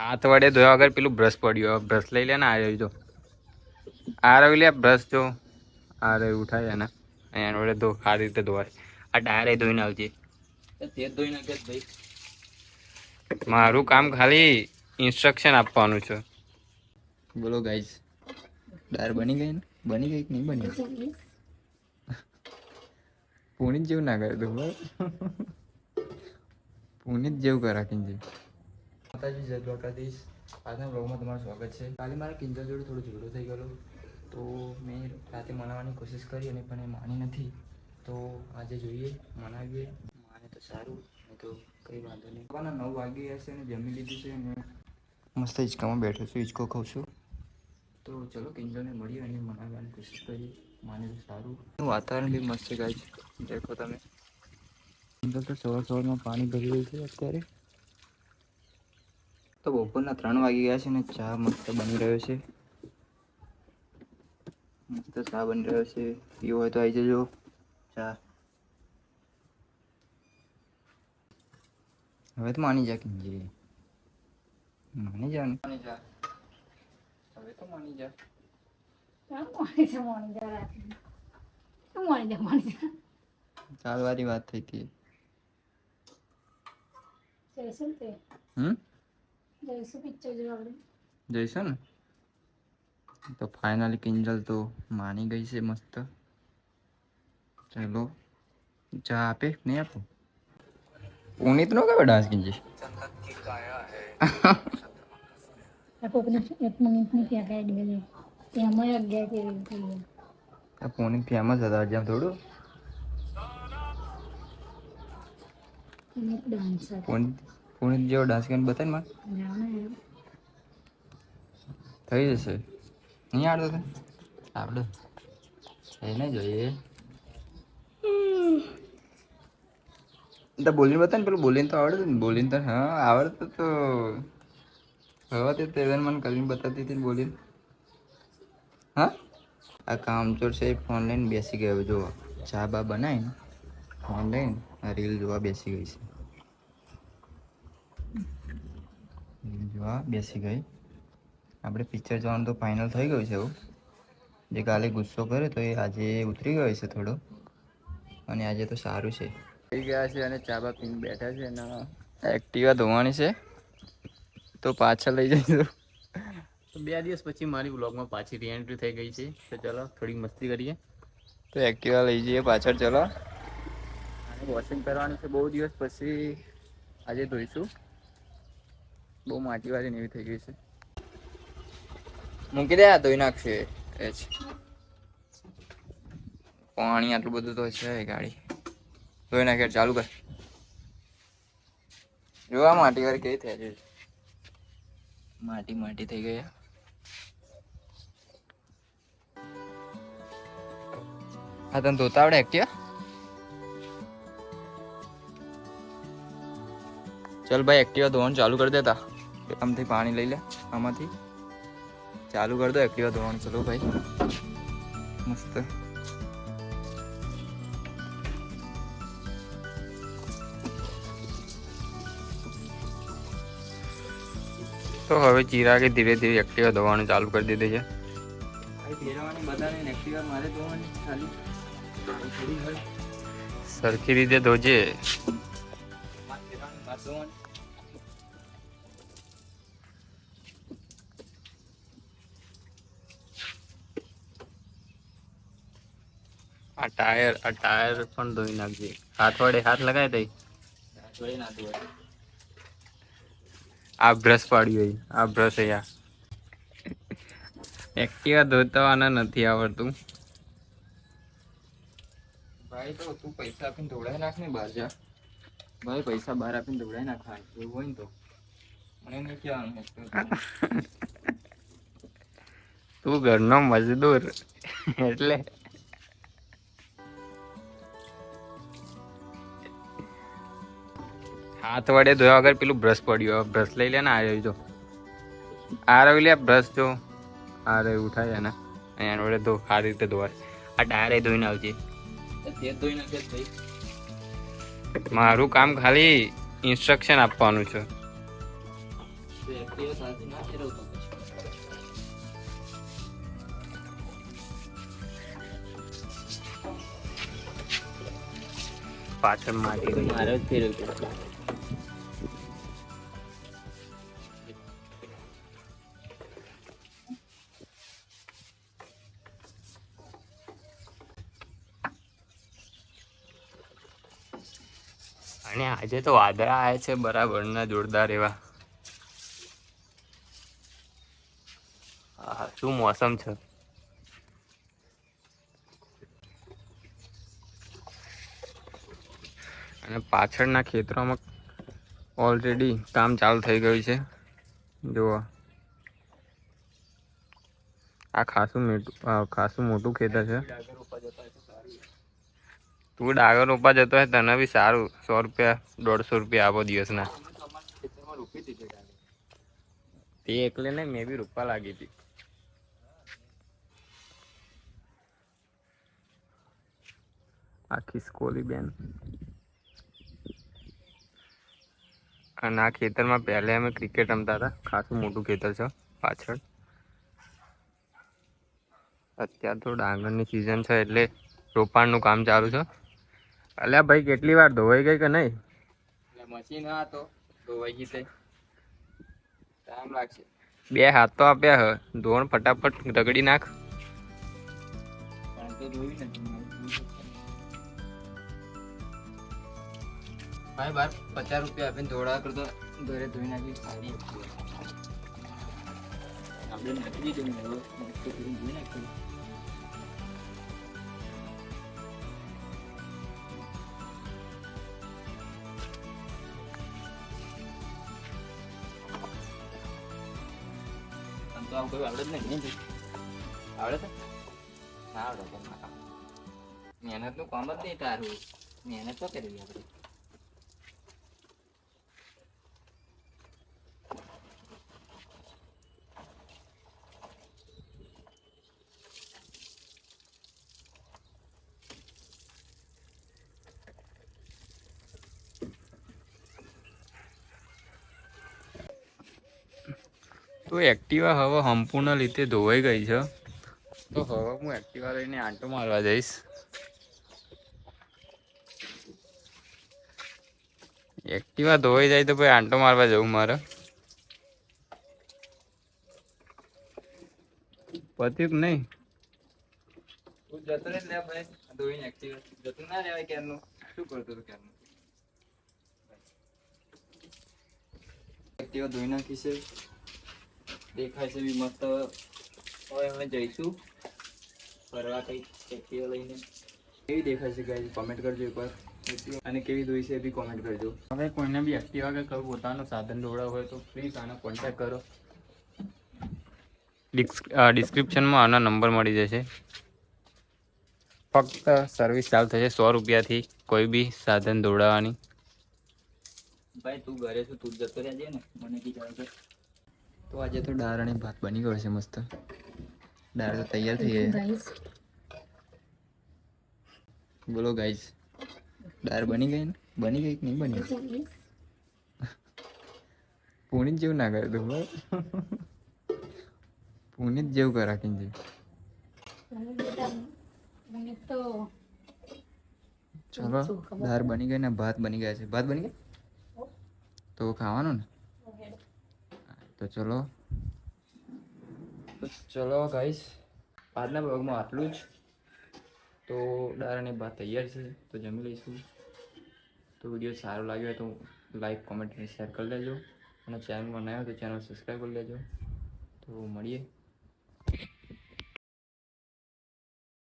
હાથ વડે ધોયા વગર પેલું બ્રશ પડ્યું. બ્રશ લઈ લે ને આ રહ્યું જો. આ રહ્યું લે બ્રશ જો. આ રહ્યું ઉઠાય ને એના વડે ધો આ રીતે ધોવાય. આ ડાયરે ધોઈને આવજે. તે ધોઈ નાખે ભાઈ. મારું કામ ખાલી ઇન્સ્ટ્રક્શન આપવાનું છે. બોલો ગાઈઝ દાળ બની ગઈ ને? બની ગઈ કે નહીં બની? પુનિત જેવું ના કરે તું પુનિત જેવું કરાકીને કિંજલ માતાજી, જય દ્વારકાધીશ. આજના બ્લોગમાં તમારું સ્વાગત છે. કાલે મારા કિંજલ જોડે થોડો ઝઘડો થઈ ગયો તો મેં રાતે મનાવવાની કોશિશ કરી અને પણ એ માની નથી. તો આજે જોઈએ, મનાવીએ. માને તો સારું, નહીં તો કંઈ વાંધો નહીં. સવારના નવ વાગી ગયા છે અને જમી લીધું છે અને મસ્ત હિંચકામાં બેઠો છું, હિંચકો ખાઉં છું. તો ચલો કિંજલને મળીએ અને મનાવવાની કોશિશ કરીએ. માને તો સારું. વાતાવરણ બી મસ્ત છે ગાય દેખો તમે. કિંજલ તો સવાર સવારમાં પાણી ભરી રહ્યું છે અત્યારે. તો બપોરના ત્રણ વાગી ગયા છે ને ચા મસ્ત બની રહ્યો છે. મસ્ત ચા બની રહ્યો છે. પીવો હોય તો આવી જજો. ચા. હવે તો માની જા કિંજલ માની જા. માની જા. હવે તો માની જા. ચાલવાની વાત થઈ હતી હમ? જઈશું ને તો ફાઇનલી કિંજલ તો માની ગઈ છે મસ્ત ચલો ચા આપે નહીં આપો પુનિત નો કયો ડાન્સ કિંજી પુનિત ફેમસ હતા થોડું પુનિત પુનિત જેવો ડાન્સ કરીને બતાવી માં થઈ જશે. નહીં આવડતો તને આવડે. એને જોઈએ. તો બોલીને બતાવીને ને પેલું બોલીને તો આવડે ને. બોલીને તો હા આવડતું તો. હવે તે તેવન મને કરીને બતાવતી હતી બોલીને. હા? આ કામચોર છે ફોન લઈને બેસી ગયો. જો ચા બા બનાવીને ફોન લઈને આ રીલ જોવા બેસી ગઈ છે. રીલ બેસી ગઈ. આપણે પિક્ચર જવાનું તો ફાઇનલ થઈ ગયું છે એવું. જે કાલે ગુસ્સો કર્યો તો એ આજે ઉતરી ગયો છે થોડો. અને આજે તો સારું છે. થઈ ગયા છે અને ચા બા પીને બેઠા છે અને એક્ટિવા ધોવાની છે. તો પાછળ લઈ જઈશું. તો બે દિવસ પછી મારી વ્લોગમાં પાછી રીએન્ટ્રી થઈ ગઈ છે. તો ચલો થોડી મસ્તી કરીએ. તો એક્ટિવા લઈ જઈએ પાછળ ચલો. અને વોશિંગ કરવાની છે બહુ દિવસ પછી. આજે ધોઈશું. બહુ માટી વાળી એવી થઈ ગઈ છે. મૂકી દે ધોઈ નાખશે. એ જ. પાણી આટલું બધું તો છે ગાડી. ધોઈ નાખે ચાલુ કર. જોવા માટી વાળી કેવી થઈ છે માટી માટી થઈ ગયા હા. તને ધોતા આવડે એક્ટિવા ચલ ભાઈ એક્ટિવા ધોવાનું ચાલુ કરી દેતા. આમથી પાણી લઈ લે આમાંથી. ચાલુ કરી દો એક્ટિવા ધોવાનું. ચલો ભાઈ મસ્ત. તો હવે ચિરાગે ધીરે ધીરે એક્ટિવા ધોવાનું ચાલુ કરી દીધી છે. સરખી રીતે ધોજે. ધોવાની આ ટાયર આ ટાયર પણ ધોઈ નાખજે. હાથ વડે હાથ લગાવી દઈ. જોઈ ના આ બ્રશ પાડ્યું હોય. આ બ્રશ અહીંયા. એક્ટિવા ધોતાવાના નથી આવડતું. ભાઈ તો તું પૈસા આપીને ધોડાઈ નાખ ને બહાર જા. ભાઈ પૈસા બહાર આપીને ધોડાઈ નાખવા એવું હોય ને તો. મને નહીં કહેવાનું તું ઘરનો મજદૂર. એટલે હાથ વડે ધોયા વગર પેલું બ્રશ પડ્યું. બ્રશ લઈ લે ને આ રહ્યું જો. આ રહ્યું લે બ્રશ જો. આ રહ્યું ઉઠાય એને એના વડે ધો આ રીતે ધોવાય. આ ડાયરે ધોઈને આવજે. તે ધોઈ નાખે ભાઈ. મારું કામ ખાલી ઇન્સ્ટ્રક્શન આપવાનું છે. ના પાછળ માટી મારે જ અને આજે તો વાદળા આવે છે બરાબર ના જોરદાર એવા. શું મોસમ છે? અને પાછળના ખેતરોમાં ઓલરેડી કામ ચાલુ થઈ ગયું છે. જુઓ. આ ખાસું મીઠું ખાસું મોટું ખેતર છે. તું ડાગર રોપવા જતો હોય તને બી સારું. સો રૂપિયા, દોઢસો રૂપિયા આપો દિવસના. તે એકલે નહીં, મેં બી રૂપા લાગી હતી. આખી સ્કોલી બેન. અને આ ખેતરમાં પહેલે અમે ક્રિકેટ રમતા હતા. ખાસું મોટું ખેતર છે પાછળ. અત્યારે તો ડાંગરની સિઝન છે એટલે રોપાણનું કામ ચાલુ છે અલ્યા ભાઈ કેટલી વાર ધોવાઈ ગઈ કે નહીં? મશીન હા તો ધોવાઈ ગઈ તે. ટાઈમ લાગશે. બે હાથ તો આપ્યા હ. ધોણ ફટાફટ રગડી નાખ. ભાઈ બાર પચાસ રૂપિયા આપીને ધોળા કરતો ઘરે ધોઈ નાખી સારી આપણે નાખી દીધું ધોઈ નાખ્યું તો આવું કોઈ આવડે જ નહીં આવડે છે ના આવડે તો મહેનતનું કામ જ નહીં તારું મહેનત તો કરવી આપણે તો એક્ટિવા હવે સંપૂર્ણ રીતે ધોવાઈ ગઈ છે. તો હવે હું એક્ટિવા લઈને આંટો મારવા જઈશ. એક્ટિવા ધોવાઈ જાય તો ભાઈ આંટો મારવા જવું મારે. પત્યું કે નહીં. તું જતો રહે લે ભાઈ ધોઈને એક્ટિવ. જતું ના રહેવાય ક્યારનું? શું કરતો હતો ક્યારનું? એક્ટિવા ધોઈ નાખી છે. દેખાય છે બી મસ્ત. હવે અમે જઈશું. ફરવા કઈ એક્ટિવા લઈને. કેવી દેખાય છે ગાઈ કોમેન્ટ કરજો એકવાર અને કેવી દોઈ છે એ બી કોમેન્ટ કરજો. હવે કોઈને બી એક્ટિવા કે કોઈ પોતાનું સાધન દોડાવવું હોય તો પ્લીઝ આનો કોન્ટેક્ટ કરો. ડિસ્ક્રિપ્શનમાં આનો નંબર મળી જશે. ફક્ત સર્વિસ ચાલુ થશે સો રૂપિયાથી કોઈ બી સાધન દોડાવવાની ભાઈ તું ઘરે છું તું જતો રહેજે ને. મને કી તો આજે તો દાળ અને ભાત બની ગયો છે મસ્ત. દાળ તો તૈયાર થઈ ગઈ. બોલો ગાઈસ દાળ બની ગઈ ને? બની ગઈ કે નહીં બની? પુનિત જેવું ના કરે તું પુનિત જેવું કરા કિંજી ચલો દાળ બની ગઈ ને ભાત બની ગયા છે. ભાત બની ગયા તો ખાવાનું ને? તો ચલો. તો ચલો ગાઈસ આજના બ્લોગમાં આટલું જ. તો દાળ અને તૈયાર છે, તો જમી લઈશું. તો વીડિયો સારો લાગ્યો હોય તો લાઈક કોમેન્ટ અને શેર કરી લેજો અને ચેનલ બનાવ્યો તો ચેનલ સબસ્ક્રાઈબ કરી લેજો તો મળીએ.